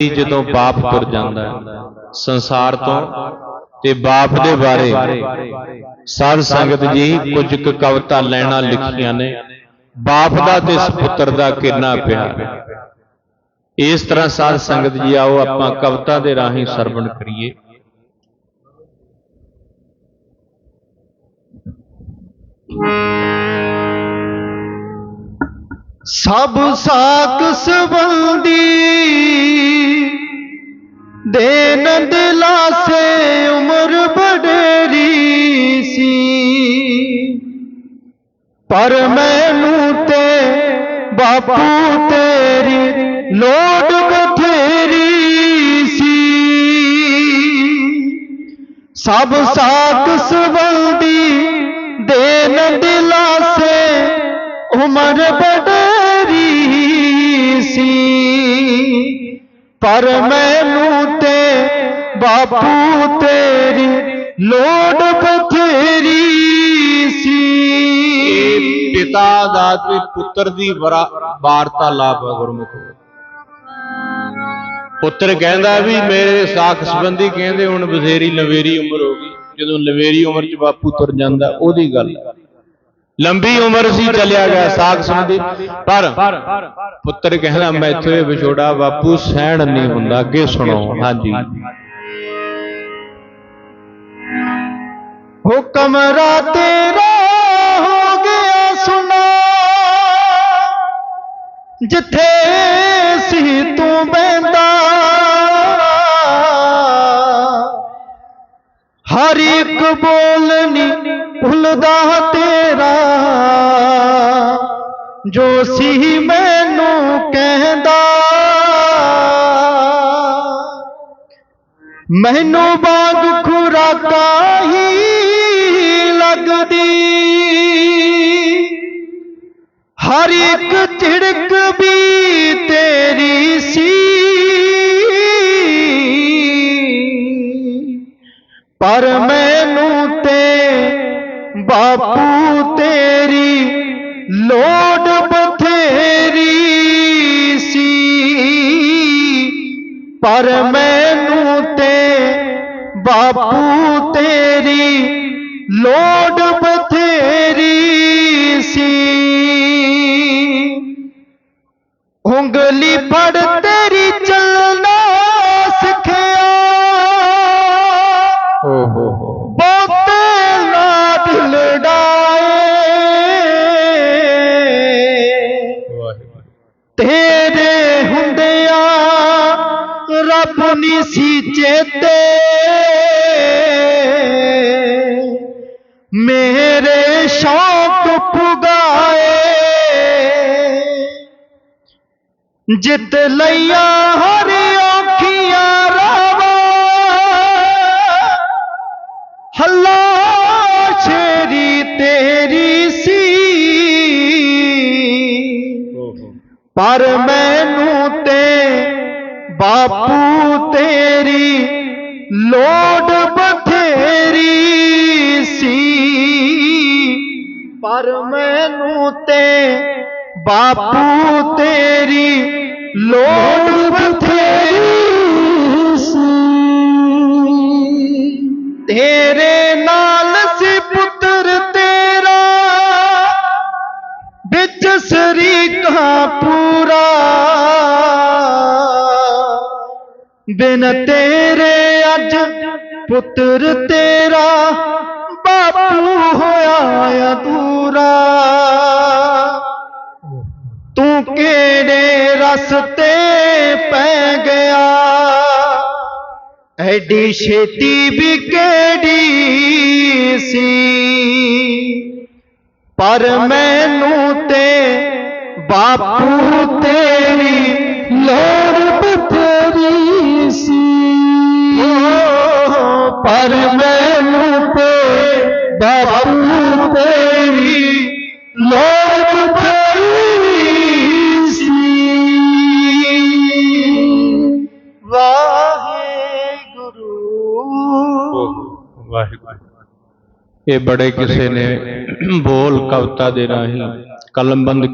ਜੀ ਜਦੋਂ ਬਾਪ ਤੁਰ ਜਾਂਦਾ ਸੰਸਾਰ ਤੋਂ ਤੇ ਬਾਪ ਦੇ ਬਾਰੇ ਸਾਧ ਸੰਗਤ ਜੀ ਕੁਝ ਕੁ ਕਵਿਤਾ ਲੈਣਾ ਲਿਖੀਆਂ ਨੇ। ਬਾਪ ਦਾ ਤੇ ਸੁਪੁੱਤਰ ਦਾ ਕਿੰਨਾ ਪਿਆਰ। ਇਸ ਤਰ੍ਹਾਂ ਸਾਧ ਸੰਗਤ ਜੀ ਆਓ, ਆਪਾਂ ਕਵਿਤਾ ਦੇ ਰਾਹੀਂ ਸਰਵਣ ਕਰੀਏ। ਸਭ ਸਾਕ ਸੰਬੰਧੀ ਦੇਨ ਦਿਲਾਸੇ ਉਮਰ ਬਡੇਰੀ ਸੀ। ਪਰ ਮੈਨੂੰ ਤੇ ਬਾਪੂ ਤੇਰੀ ਲੋੜ ਬਥੇਰੀ ਸੀ। ਸਭ ਸਾਥ ਸੰਬੰਧੀ ਦੇਨ ਦਿਲਾਸੇ ਉਮਰ ਬਡੇਰੀ ਸੀ। ਪਰ ਮੈਂ ਬਾਪੂ ਤੇਰੀ ਲੋੜ ਬਥੇਰੀ ਸੀ। ਪਿਤਾ ਦਾ ਤੇ ਪੁੱਤਰ ਦੀ ਵਰਾ- ਵਾਰਤਾਲਾਪ ਗੁਰਮੁਖ ਪੁੱਤਰ ਕਹਿੰਦਾ ਵੀ ਮੇਰੇ ਸਾਖ ਸੰਬੰਧੀ ਕਹਿੰਦੇ ਹੁਣ ਬਥੇਰੀ ਲਵੇਰੀ ਉਮਰ ਹੋ ਗਈ। ਜਦੋਂ ਲਵੇਰੀ ਉਮਰ 'ਚ ਬਾਪੂ ਤੁਰ ਜਾਂਦਾ ਉਹਦੀ ਗੱਲ ਲੰਬੀ ਉਮਰ ਸੀ ਚੱਲਿਆ ਗਿਆ ਸਾਖ ਸੰਬੰਧੀ। ਪਰ ਪੁੱਤਰ ਕਹਿੰਦਾ ਮੈਥੋਂ ਇਹ ਵਿਛੋੜਾ ਬਾਪੂ ਸਹਿਣ ਨਹੀਂ ਹੁੰਦਾ ਅੱਗੇ ਸੁਣੋ ਹਾਂਜੀ। ਹੁਕਮ ਰਾ ਤੇਰਾ ਹੋ ਗਿਆ ਸੁਣਾ। ਜਿੱਥੇ ਸੀ ਤੂੰ ਬੈਂਦਾ ਹਰ ਇੱਕ ਬੋਲਨੀ ਭੁੱਲਦਾ ਤੇਰਾ। ਜੋ ਸੀ ਮੈਨੂੰ ਕਹਿੰਦਾ, ਮੈਨੂੰ ਬਾਗ ਖੁਰਾਕਾਂ ਹੀ ਲੱਗਦੀ ਹਰ ਇੱਕ ਝਿੜਕ ਵੀ ਤੇਰੀ ਸੀ। ਪਰ ਮੈਨੂੰ ਤੇ ਬਾਪੂ ਤੇਰੀ ਲੋੜ ਬਥੇਰੀ ਸੀ। ਪਰ ਮੈਨੂੰ ਤੇ ਬਾਪੂ ਤੇਰੀ ਲੋੜ ਬਥੇਰੀ ਸੀ। ਉਂਗਲੀ ਫੜ ਤੇਰੀ ਚੱਲਣਾ ਸਿੱਖਿਆ। ਓ ਹੋ ਹੋ ਬਹੁਤੇ ਲਾਡ ਲੜਾਏ ਵਾਹਿਗੁਰੂ ਤੇਰੇ ਹੁੰਦਿਆਂ ਰੱਬ ਨੀ ਸੀ ਚੇਤੇ। ਮੇਰੇ ਸ਼ੌਕ ਪੁਗਾਏ। ਜਿੱਤ ਲਈਆ ਹਰ ਔਖੀਆਂ ਰਾਵਾਂ। ਹੱਲਾ ਸ਼ੇਰੀ ਤੇਰੀ ਸੀ। ਪਰ ਮੈਨੂੰ ਤੇ ਬਾਪੂ ਤੇਰੀ ਲੋੜ ਪਰ ਮੈਨੂੰ ਤੇ ਬਾਪੂ ਤੇਰੀ ਲੋੜ ਬਥੇਰੀ ਸੀ। ਤੇਰੇ ਨਾਲ ਸੀ ਪੁੱਤਰ ਤੇਰਾ, ਵਿੱਚ ਸਰੀਕਾ ਪੂਰਾ। ਬਿਨ ਤੇਰੇ ਅੱਜ ਪੁੱਤਰ ਤੇਰਾ ਬਾਪੂ ਹੋਇਆ ਅਧੂਰਾ ਤੂੰ ਕਿਹੜੇ ਰਸਤੇ ਪੈ ਗਿਆ ਐਡੀ ਛੇਤੀ ਵੀ ਕਿਹੜੀ ਸੀ? ਪਰ ਮੈਨੂੰ ਤੇ ਬਾਪੂ ਤੇਰੀ ਲੋੜ ਤੇ ਬਾਪੂ ਤੇਰੀ ਲੋੜ ਬਥੇਰੀ ਸੀ ਵਾਹਿਗੁਰੂ ਵਾਹਿਗੁਰੂ ਇਹ ਬੜੇ ਕਿਸੇ ਨੇ ਬੋਲ ਕਵਿਤਾ ਦੇ ਰਾਹੀਂ ਕਲਮਬੰਦ